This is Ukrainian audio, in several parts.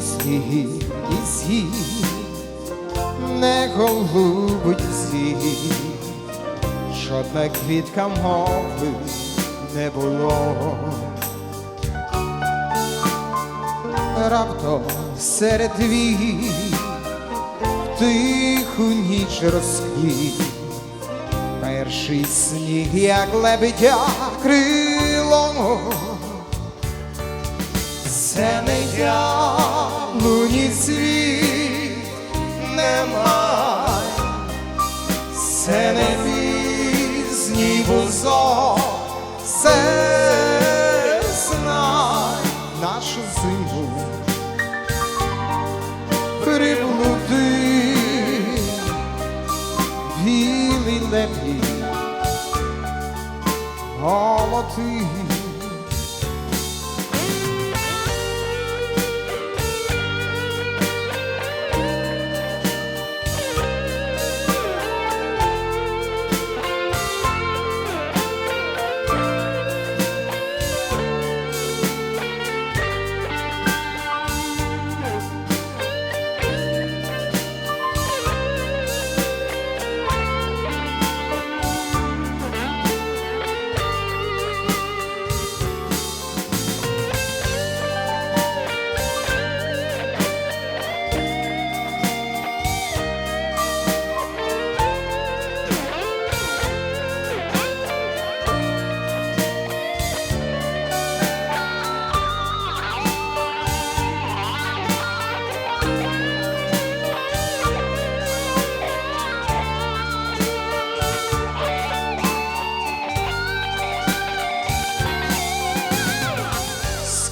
ні сніг, ні сніг, не голубить зір, жодна квітка мови не було. Раптом серед вій в тиху ніч розквіт перший сніг, як лебедя крило. Це не я, луні світ немає, це не пізній бузок, це знай нашу зиму. Приблуди білий лебідь голоти.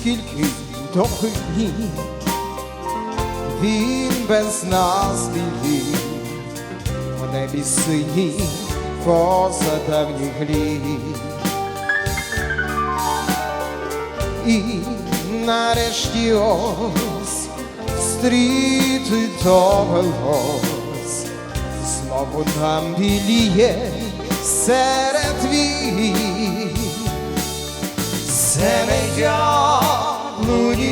Скільки довгих днів він без нас лілів, у небі синій поза давніх глів. І нарешті ось стріти довелось, знову нам біліє серед вій. Це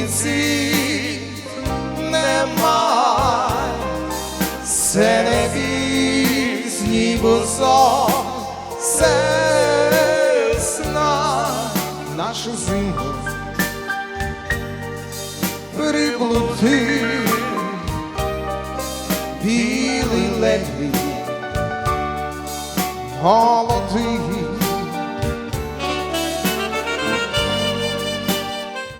не я, луніці немає, це не пізній бузок, це сна нашу зиму приблудив білий лебідь голос